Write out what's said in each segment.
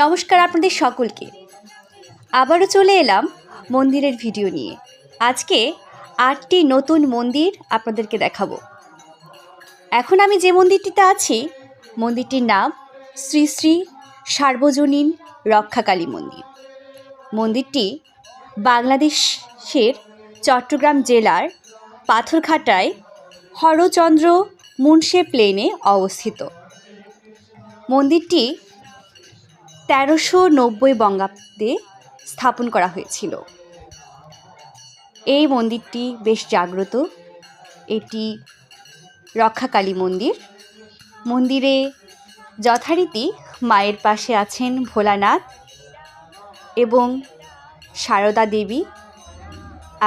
নমস্কার আপনাদের সকলকে। আবারও চলে এলাম মন্দিরের ভিডিও নিয়ে। আজকে আটটি নতুন মন্দির আপনাদেরকে দেখাবো। এখন আমি যে মন্দিরটিতে আছি, মন্দিরটির নাম শ্রী শ্রী সার্বজনীন রক্ষাকালী মন্দির। মন্দিরটি বাংলাদেশের চট্টগ্রাম জেলার পাথরঘাটায় হরচন্দ্র মুন্সে প্লেনে অবস্থিত। মন্দিরটি তেরোশো নব্বই বঙ্গাব্দে স্থাপন করা হয়েছিল। এই মন্দিরটি বেশ জাগ্রত। এটি রক্ষাকালী মন্দির। মন্দিরে যথারীতি মায়ের পাশে আছেন ভোলানাথ এবং সারদা দেবী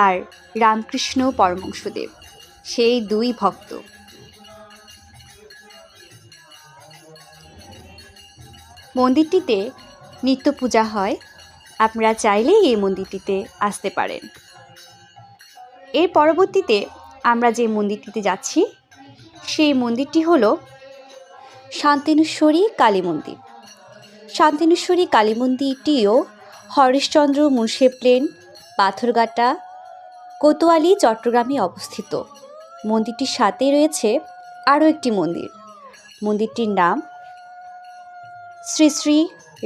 আর রামকৃষ্ণ পরমংশদেব সেই দুই ভক্ত মন্দিরটিতে নিত্য পূজা হয়। আপনারা চাইলেই এই মন্দিরটিতে আসতে পারেন। এর পরবর্তীতে আমরা যে মন্দিরটিতে যাচ্ছি, সেই মন্দিরটি হল শান্তিনেশ্বরী কালী মন্দির। শান্তিনেশ্বরী কালী মন্দিরটিও হরেশচন্দ্র মুন্সে প্লেন, পাথরঘাটা, কোতোয়ালি, চট্টগ্রামে অবস্থিত। মন্দিরটির সাথে রয়েছে আরও একটি মন্দির। মন্দিরটির নাম শ্রী শ্রী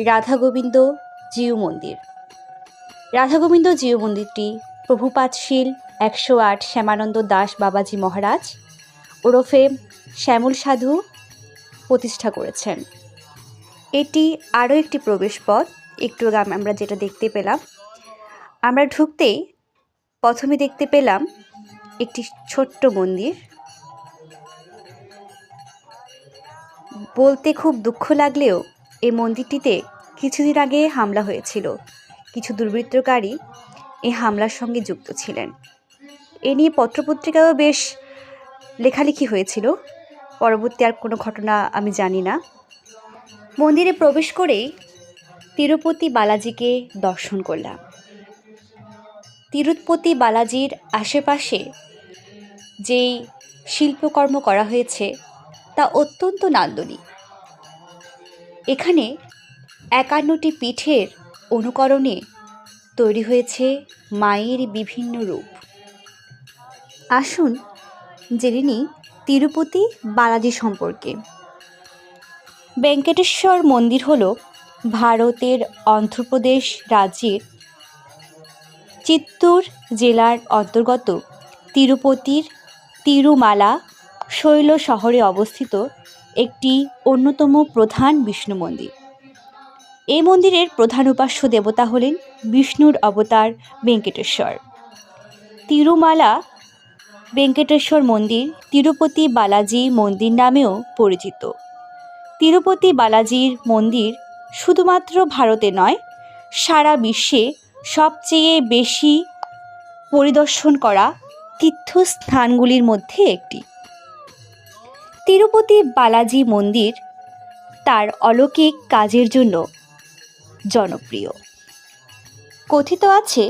রাধাগোবিন্দ জিউ মন্দির। রাধা গোবিন্দ জিউ মন্দিরটি প্রভুপাতশীল একশো আট শ্যামানন্দ দাস বাবাজি মহারাজ ওরফে শ্যামল সাধু প্রতিষ্ঠা করেছেন। এটি আরও একটি প্রবেশপথ, একটু আগে আমরা যেটা দেখতে পেলাম। আমরা ঢুকতেই প্রথমে দেখতে পেলাম একটি ছোট্ট মন্দির। বলতে খুব দুঃখ লাগলেও এই মন্দিরটিতে কিছুদিন আগে হামলা হয়েছিল। কিছু দুর্বৃত্তকারী এই হামলার সঙ্গে যুক্ত ছিলেন। এ নিয়ে পত্রপত্রিকাও বেশ লেখালেখি হয়েছিল। পরবর্তী আর কোনো ঘটনা আমি জানি না। মন্দিরে প্রবেশ করেই তিরুপতি বালাজিকে দর্শন করলাম। তিরুপতি বালাজির আশেপাশে যেই শিল্পকর্ম করা হয়েছে, তা অত্যন্ত নান্দনিক। এখানে একান্নটি পিঠের অনুকরণে তৈরি হয়েছে মায়ের বিভিন্ন রূপ। আসুন জেনে নিই তিরুপতি বালাজি সম্পর্কে। বেঙ্কটেশ্বর মন্দির হল ভারতের অন্ধ্রপ্রদেশ রাজ্যের চিত্তুর জেলার অন্তর্গত তিরুপতির তিরুমালা শৈল শহরে অবস্থিত একটি অন্যতম প্রধান বিষ্ণু মন্দির। এই মন্দিরের প্রধান উপাস্য দেবতা হলেন বিষ্ণুর অবতার বেঙ্কটেশ্বর। তিরুমালা বেঙ্কটেশ্বর মন্দির তিরুপতি বালাজি মন্দির নামেও পরিচিত। তিরুপতি বালাজির মন্দির শুধুমাত্র ভারতে নয়, সারা বিশ্বে সবচেয়ে বেশি পরিদর্শন করা তীর্থস্থানগুলির মধ্যে একটি। তিরুপতি বালাজি মন্দির তার অলৌকিক কাজের জন্য জনপ্রিয়। কথিত আছে,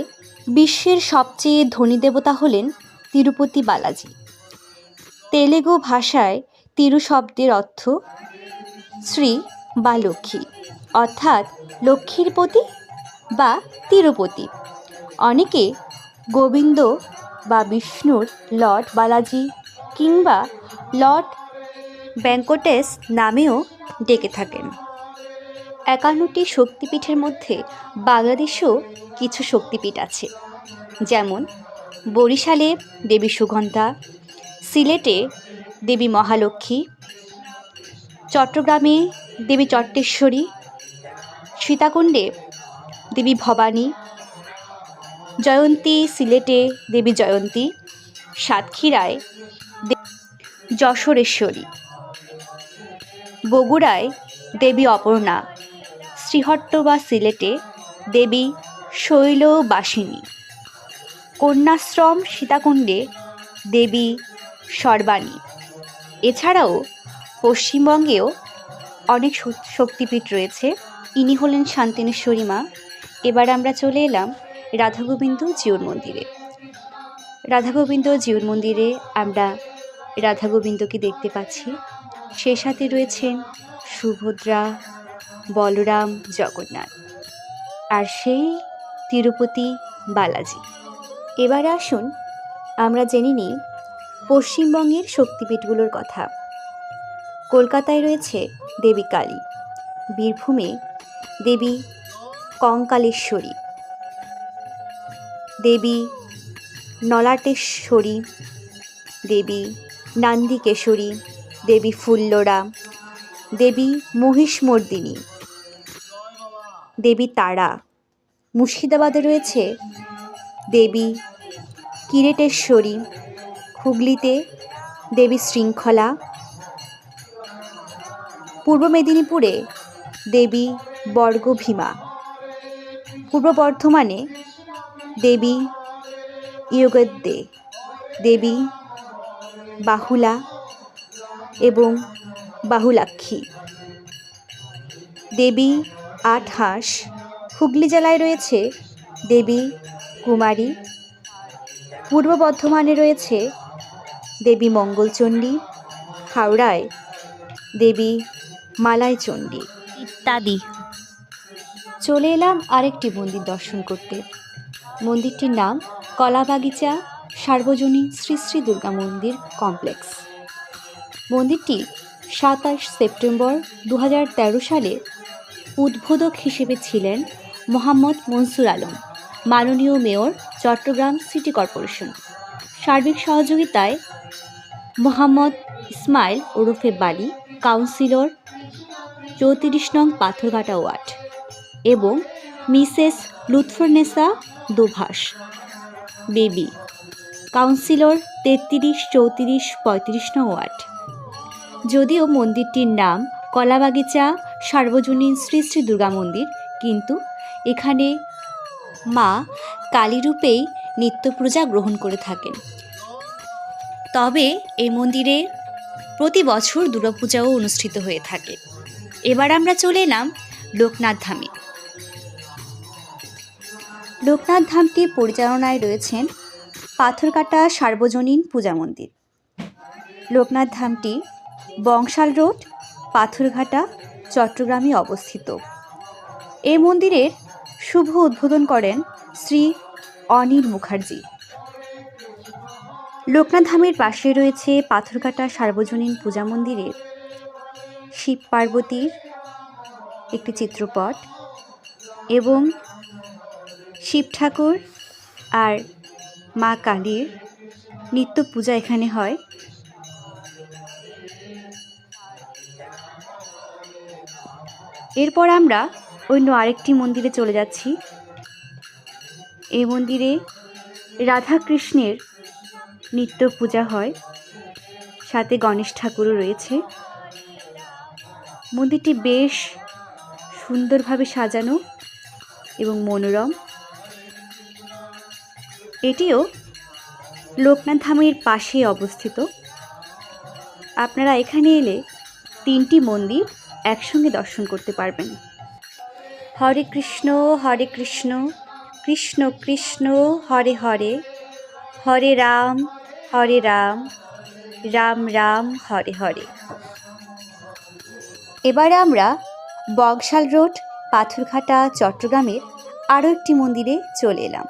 বিশ্বের সবচেয়ে ধনী দেবতা হলেন তিরুপতি বালাজি। তেলেগু ভাষায় তিরু শব্দের অর্থ শ্রী বা লক্ষ্মী, অর্থাৎ লক্ষ্মীর পতি বা তিরুপতি। অনেকে গোবিন্দ বা বিষ্ণুর লর্ড বালাজি কিংবা লর্ড ব্যাঙ্কটেস নামেও ডেকে থাকেন। একান্নটি শক্তিপীঠের মধ্যে বাংলাদেশেও কিছু শক্তিপীঠ আছে, যেমন বরিশালে দেবী সুগন্ধা, সিলেটে দেবী মহালক্ষ্মী, চট্টগ্রামে দেবী চট্টেশ্বরী সীতাকুণ্ডে দেবী ভবানী, জয়ন্তী সিলেটে দেবী জয়ন্তী, সাতক্ষীরায় যশোরেশ্বরী। বগুড়ায় দেবী অপর্ণা, শ্রীহট্ট বা সিলেটে দেবী শৈলবাসিনী। কন্যাশ্রম সীতাকুণ্ডে দেবী সর্বাণী। এছাড়াও পশ্চিমবঙ্গেও অনেক শক্তিপীঠ রয়েছে। ইনি হলেন শান্তিনেশ্বরী মা। এবার আমরা চলে এলাম রাধা গোবিন্দ জিউর মন্দিরে। রাধা গোবিন্দ জিউর মন্দিরে আমরা রাধাগোবিন্দকে দেখতে পাচ্ছি। সে সাথে রয়েছেন সুভদ্রা, বলরাম জগন্নাথ আর সেই তিরুপতি বালাজি। এবার আসুন আমরা জেনে নিই পশ্চিমবঙ্গের শক্তিপীঠগুলোর কথা। কলকাতায় রয়েছে দেবী কালী, বীরভূমে দেবী কঙ্কালেশ্বরী, দেবী নলাটেশ্বরী, দেবী নান্দিকেশ্বরী দেবী ফুল্লরা, দেবী মহিষমর্দিনী, দেবী তারা। মুর্শিদাবাদে রয়েছে দেবী কিরেটেশ্বরী, হুগলিতে দেবী শৃঙ্খলা, পূর্ব মেদিনীপুরে দেবী বর্গভীমা, পূর্ব বর্ধমানে দেবী ইয়োগদ্দে দেবী বাহুলা এবং বাহুলাক্ষী। দেবী আটহাঁস হুগলি জেলায় রয়েছে দেবী কুমারী। পূর্ব বর্ধমানে রয়েছে দেবী মঙ্গলচণ্ডী। হাওড়ায় দেবী মালাইচণ্ডী। ইত্যাদি। চলে এলাম আরেকটি মন্দির দর্শন করতে। মন্দিরটির নাম কলাবাগিচা সার্বজনীন শ্রী শ্রী দুর্গা মন্দির কমপ্লেক্স। মন্দিরটি সাতাশ সেপ্টেম্বর দু হাজার তেরো সালে উদ্বোধক হিসেবে ছিলেন মোহাম্মদ মনসুর আলম, মাননীয় মেয়র চট্টগ্রাম সিটি কর্পোরেশন। সার্বিক সহযোগিতায় মোহাম্মদ ইসমাইল ওরফে বালি, কাউন্সিলর চৌত্রিশ নং পাথরঘাটা ওয়ার্ড এবং Mrs Lutfunnesa Dobhash, Baby, councillor তেত্রিশ চৌত্রিশ পঁয়ত্রিশ নং ওয়ার্ড। যদিও মন্দিরটির নাম কলাবাগিচা, সার্বজনীন শ্রী শ্রী দুর্গা মন্দির, কিন্তু এখানে মা কালীরূপেই নিত্যপূজা গ্রহণ করে থাকেন। তবে এই মন্দিরে প্রতি বছর দুর্গাপূজাও অনুষ্ঠিত হয়ে থাকে। এবার আমরা চলে এলাম লোকনাথ ধামে। লোকনাথ ধামটি পরিচালনায় রয়েছেন পাথরকাটা সার্বজনীন পূজা মন্দির। লোকনাথ ধামটি বংশাল রোড, পাথরঘাটা, চট্টগ্রামে অবস্থিত। এই মন্দিরের শুভ উদ্বোধন করেন শ্রী অনিল মুখার্জি। লোকনাথ ধামের পাশে রয়েছে পাথরঘাটা সার্বজনীন পূজা মন্দিরের শিব পার্বতীর একটি চিত্রপট এবং শিব ঠাকুর আর মা কালীর নিত্য পূজা এখানে হয়। এরপর আমরা অন্য আরেকটি মন্দিরে চলে যাচ্ছি। এই মন্দিরে রাধা কৃষ্ণের নিত্য পূজা হয়, সাথে গণেশ ঠাকুরও রয়েছে। মন্দিরটি বেশ সুন্দরভাবে সাজানো এবং মনোরম। এটিও লোকনাথ ধামের পাশে অবস্থিত। আপনারা এখানে এলে তিনটি মন্দির একসঙ্গে দর্শন করতে পারবেন। হরে কৃষ্ণ হরে কৃষ্ণ কৃষ্ণ কৃষ্ণ, হরে হরে হরে রাম হরে রাম রাম রাম, হরে হরে। এবারে আমরা বগশাল রোড, পাথরঘাটা, চট্টগ্রামের আরও একটি মন্দিরে চলে এলাম।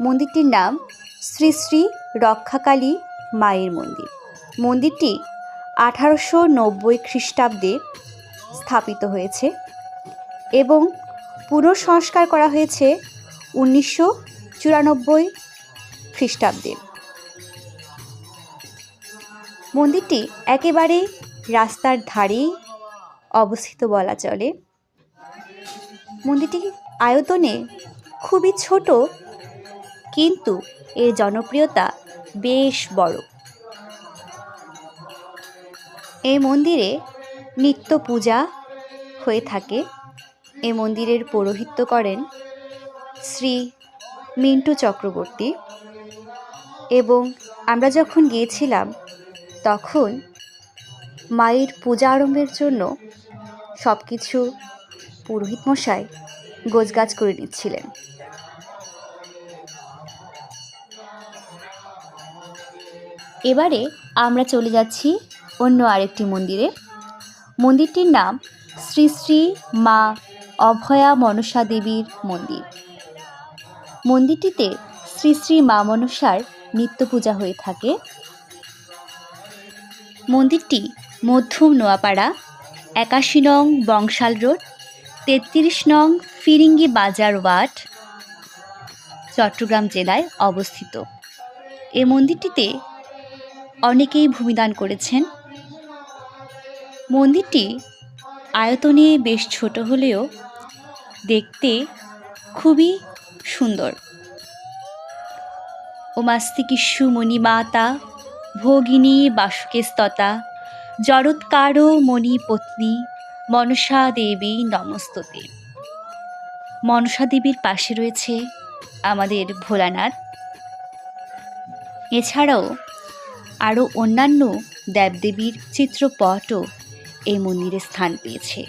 মন্দিরটির নাম শ্রী শ্রী রক্ষাকালী মায়ের মন্দির। মন্দিরটি আঠারোশো নব্বই খ্রিস্টাব্দে স্থাপিত হয়েছে এবং পুনঃসংস্কার করা হয়েছে উনিশশো চুরানব্বই খ্রিস্টাব্দে। মন্দিরটি একেবারে রাস্তার ধারেই অবস্থিত বলা চলে। মন্দিরটি আয়তনে খুবই ছোট, কিন্তু এর জনপ্রিয়তা বেশ বড়। এই মন্দিরে নিত্য পূজা হয়ে থাকে। এ মন্দিরের পৌরোহিত্য করেন শ্রী মিন্টু চক্রবর্তী। এবং আমরা যখন গিয়েছিলাম, তখন মায়ের পূজা আরম্ভের জন্য সব কিছু পুরোহিত মশাই গোছগাছ করে নিচ্ছিলেন। এবারে আমরা চলে যাচ্ছি অন্য আরেকটি মন্দিরে। মন্দিরটির নাম শ্রী শ্রী মা অভয়া মনসা দেবীর মন্দির। মন্দিরটিতে শ্রী শ্রী মা মনসার নিত্য পূজা হয়ে থাকে। মন্দিরটি মধ্যম নোয়াপাড়া, একাশি নং বংশাল রোড, তেত্রিশ নং ফিরিঙ্গি বাজার ওয়ার্ড, চট্টগ্রাম জেলায় অবস্থিত। এ মন্দিরটিতে অনেকেই ভূমিদান করেছেন। মন্দিরটি আয়তনে বেশ ছোট হলেও দেখতে খুবই সুন্দর। ওমাস্তিকিস্যু মণিমাতা, ভোগিনী বাসুকেস্ততা, জরৎকার মণি পত্নী মনসা দেবী নমস্ততে। মনসা দেবীর পাশে রয়েছে আমাদের ভোলানাথ। এছাড়াও আরও অন্যান্য দেবদেবীর চিত্রপটও এই মন্দিরে স্থান পেয়েছে।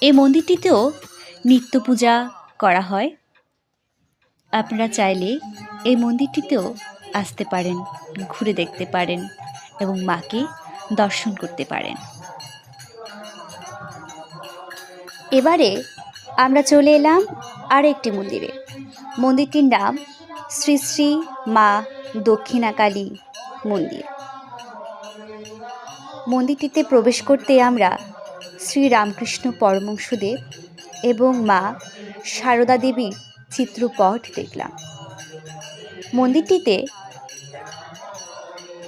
এই মন্দিরটিতেও নিত্য পূজা করা হয়। আপনারা চাইলে এই মন্দিরটিতেও আসতে পারেন, ঘুরে দেখতে পারেন এবং মাকে দর্শন করতে পারেন। এবারে আমরা চলে এলাম আর একটি মন্দিরে। মন্দিরটির নাম শ্রী শ্রী মা দক্ষিণাকালী মন্দির। মন্দিরটিতে প্রবেশ করতে আমরা শ্রী রামকৃষ্ণ পরমংশদেব এবং মা সারদা দেবীর চিত্রপট দেখলাম। মন্দিরটিতে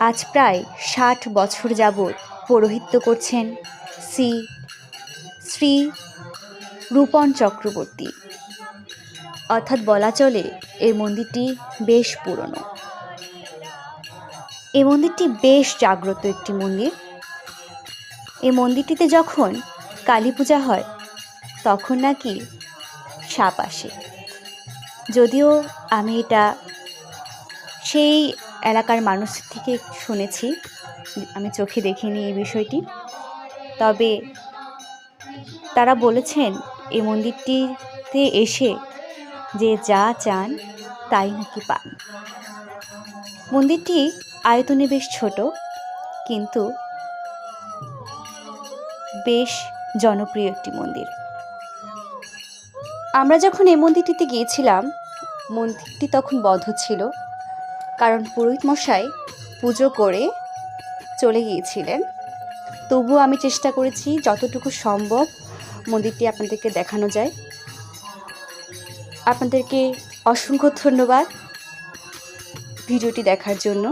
আজ প্রায় ষাট বছর যাবৎ পৌরোহিত্য করছেন শ্রী শ্রী রূপন চক্রবর্তী। অর্থাৎ বলা চলে এই মন্দিরটি বেশ পুরনো। এই মন্দিরটি বেশ জাগ্রত একটি মন্দির। এই মন্দিরটিতে যখন কালী পূজা হয়, তখন নাকি সাপ আসে। যদিও আমি এটা সেই এলাকার মানুষ থেকে শুনেছি, আমি চোখে দেখিনি এই বিষয়টি। তবে তারা বলেছেন, এই মন্দিরটিতে এসে যে যা চান তাই নাকি পান। মন্দিরটি আয়তনে বেশ ছোট, কিন্তু বেশ জনপ্রিয় একটি মন্দির। আমরা যখন এই মন্দিরটিতে গিয়েছিলাম, মন্দিরটি তখন বন্ধ ছিল। কারণ পুরোহিত মশাই পুজো করে চলে গিয়েছিলেন। তবুও আমি চেষ্টা করেছি যতটুকু সম্ভব মন্দিরটি আপনাদেরকে দেখানো যায়। আপনাদেরকে অসংখ্য ধন্যবাদ ভিডিওটি দেখার জন্য।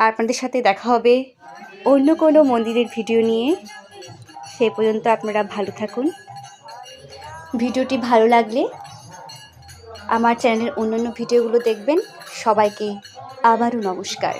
আপনাদের সাথে দেখা হবে অন্য কোনো মন্দিরের ভিডিও নিয়ে। সে পর্যন্ত আপনারা ভালো থাকুন। ভিডিওটি ভালো লাগলে আমার চ্যানেলের অন্যান্য ভিডিওগুলো দেখবেন। সবাইকে আবারও নমস্কার।